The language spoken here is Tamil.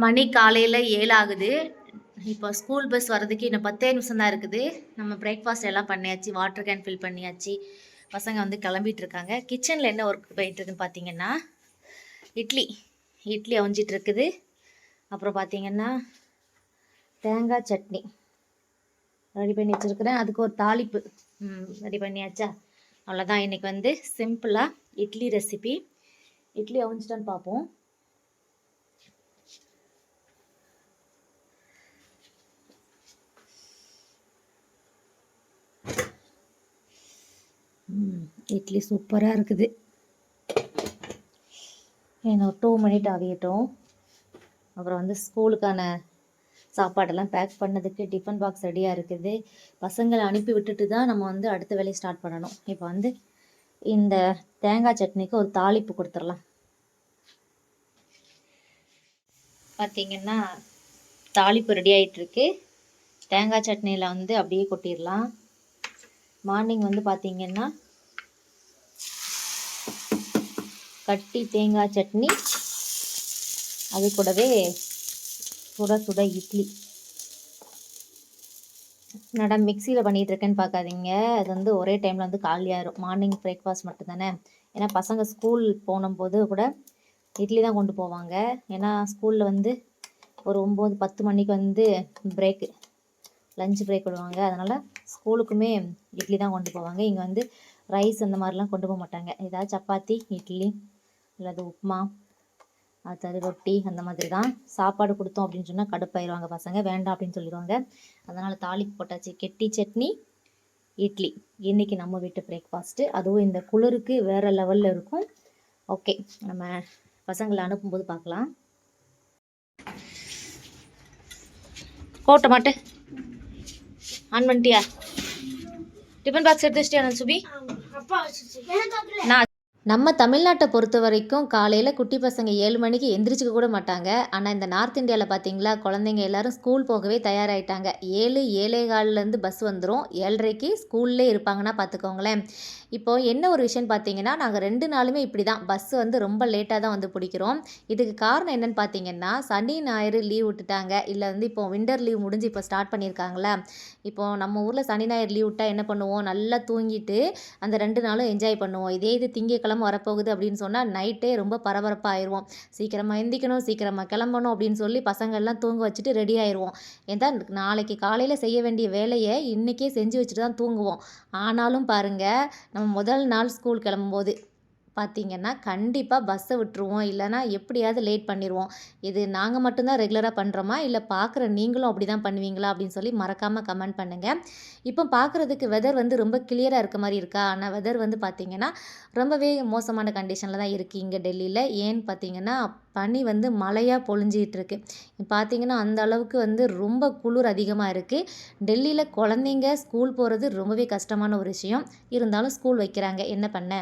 மணி காலையில் ஏழு ஆகுது இப்போ ஸ்கூல் பஸ் வர்றதுக்கு இன்னும் பத்தே நிமிஷம் தான் இருக்குது. நம்ம பிரேக்ஃபாஸ்ட் எல்லாம் பண்ணியாச்சு வாட்டர் கேன் ஃபில் பண்ணியாச்சு. பசங்க வந்து கிளம்பிட்டு இருக்காங்க. கிச்சனில் என்ன ஒர்க் போயிட்டுருக்குன்னு பார்த்தீங்கன்னா இட்லி. இட்லி அவிஞ்சிட்டு இருக்குது. அப்புறம் பார்த்தீங்கன்னா தேங்காய் சட்னி. ரெடி பண்ணி வச்சுருக்கிறேன். அதுக்கு ஒரு தாளிப்பு. ரெடி பண்ணியாச்சா? அவ்வளோதான் இன்றைக்கி வந்து சிம்பிளாக இட்லி ரெசிபி இட்லி அவிஞ்சிட்டான்னு பார்ப்போம் இட்லி சூப்பராக இருக்குது. இன்னும் டூ மினிட் ஆகிட்டோம். அப்புறம் வந்து ஸ்கூலுக்கான சாப்பாடெல்லாம் பேக் பண்ணதுக்கு டிஃபன் பாக்ஸ் ரெடியாக இருக்குது. பசங்களை அனுப்பி விட்டுட்டு தான் நம்ம வந்து அடுத்த வேலையை ஸ்டார்ட் பண்ணணும். இப்போ வந்து இந்த தேங்காய் சட்னிக்கு ஒரு தாளிப்பு கொடுத்துடலாம். பார்த்தீங்கன்னா தாளிப்பு ரெடி ஆகிட்டுருக்கு தேங்காய் சட்னியில் வந்து அப்படியே கொட்டிடலாம். மார்னிங் வந்து பார்த்தீங்கன்னா கட்டி தேங்காய் சட்னி அது கூடவே சுட சுட இட்லி. என்னடா மிக்சியில் பண்ணிகிட்டு இருக்கேன்னு பார்க்காதீங்க அது வந்து ஒரே டைமில் வந்து காலியாயிரும். மார்னிங் பிரேக்ஃபாஸ்ட் மட்டும் தானே ஏன்னா பசங்க ஸ்கூல் போனும்போது கூட இட்லி தான் கொண்டு போவாங்க. ஏன்னா ஸ்கூலில் வந்து ஒரு ஒம்பது பத்து மணிக்கு வந்து பிரேக்கு லஞ்ச் பிரேக் விடுவாங்க. அதனால் ஸ்கூலுக்குமே இட்லி தான் கொண்டு போவாங்க. இங்கே வந்து ரைஸ் அந்த மாதிரிலாம் கொண்டு போக மாட்டாங்க. ஏதாவது சப்பாத்தி இட்லி அல்லது உப்புமா அது ரொட்டி அந்த மாதிரி தான் சாப்பாடு கொடுத்தோம் அப்படின்னு சொன்னால் கடுப்பாயிருவாங்க பசங்க. வேண்டாம் அப்படின்னு சொல்லிடுவாங்க. அதனால் தாளிப்பு போட்டாச்சு. கெட்டி சட்னி இட்லி. இன்றைக்கி நம்ம வீட்டு பிரேக்ஃபாஸ்ட்டு அதுவும் இந்த குளிருக்கு வேறு லெவலில் இருக்கும். ஓகே நம்ம பசங்களை அனுப்பும்போது பார்க்கலாம். கோட்டை மாட்டு. ஆன் பண்ணிட்டியா? டிஃபன் பாக்ஸ் எடுத்து வச்சிட்டியா சுபி? நான் நம்ம தமிழ்நாட்டை பொறுத்த வரைக்கும் காலையில் குட்டி பசங்க ஏழு மணிக்கு எந்திரிச்சிக்க கூட மாட்டாங்க. ஆனால் இந்த நார்த் இந்தியாவில் பார்த்தீங்களா குழந்தைங்க எல்லாரும் ஸ்கூல் போகவே தயாராகிட்டாங்க ஏழு ஏழே காலிலேருந்து பஸ் வந்துடும் ஏழரைக்கு ஸ்கூல்லே இருப்பாங்கன்னா பார்த்துக்கோங்களேன் இப்போ என்ன ஒரு விஷயம் பார்த்தீங்கன்னா நாங்கள் ரெண்டு நாளுமே இப்படி தான் பஸ் வந்து ரொம்ப லேட்டாக தான் வந்து பிடிக்கிறோம். இதுக்கு காரணம் என்னன்னு பார்த்தீங்கன்னா சனி ஞாயிறு லீவ் விட்டுட்டாங்க. இல்லை வந்து இப்போ விண்டர் லீவ் முடிஞ்சு இப்போ ஸ்டார்ட் பண்ணியிருக்காங்களே. இப்போ நம்ம ஊரில் சனி ஞாயிறு லீவ் விட்டால் என்ன பண்ணுவோம்? நல்லா தூங்கிட்டு அந்த ரெண்டு நாளும் என்ஜாய் பண்ணுவோம். இதே இது திங்கக்கிழமை வரப்போகுது அப்படின்னு சொன்னால் நைட்டே ரொம்ப பரபரப்பாக ஆயிடுவோம் சீக்கிரமாக எந்திக்கணும் சீக்கிரமாக கிளம்பணும் அப்படின்னு சொல்லி பசங்கள்லாம் தூங்க வச்சுட்டு ரெடி ஆயிடுவோம் ஏன்டா நாளைக்கு காலையில் செய்ய வேண்டிய வேலையை இன்றைக்கே செஞ்சு வச்சுட்டு தான் தூங்குவோம். ஆனாலும் பாருங்கள் நம்ம முதல் நாள் ஸ்கூல் கிளம்பும்போது பார்த்தீங்கன்னா கண்டிப்பாக பஸ்ஸை விட்டுருவோம். இல்லைனா எப்படியாவது லேட் பண்ணிடுவோம் இது நாங்கள் மட்டும்தான் ரெகுலராக பண்ணுறோமா இல்லை பார்க்குற நீங்களும் அப்படி தான் பண்ணுவீங்களா? அப்படின்னு சொல்லி மறக்காமல் கமெண்ட் பண்ணுங்கள் இப்போ பார்க்குறதுக்கு வெதர் வந்து ரொம்ப கிளியராக இருக்க மாதிரி இருக்கா? ஆனால் வெதர் வந்து பார்த்திங்கன்னா ரொம்பவே மோசமான கண்டிஷனில் தான் இருக்குது இங்கே டெல்லியில். ஏன்னு பார்த்தீங்கன்னா பனி வந்து மழையாக பொழிஞ்சிட்டு இருக்கு. பார்த்தீங்கன்னா அந்த அளவுக்கு வந்து ரொம்ப குளிர் அதிகமாக இருக்குது டெல்லியில் குழந்தைங்க ஸ்கூல் போகிறது ரொம்பவே கஷ்டமான ஒரு விஷயம். இருந்தாலும் ஸ்கூல் வைக்கிறாங்க. என்ன பண்ண?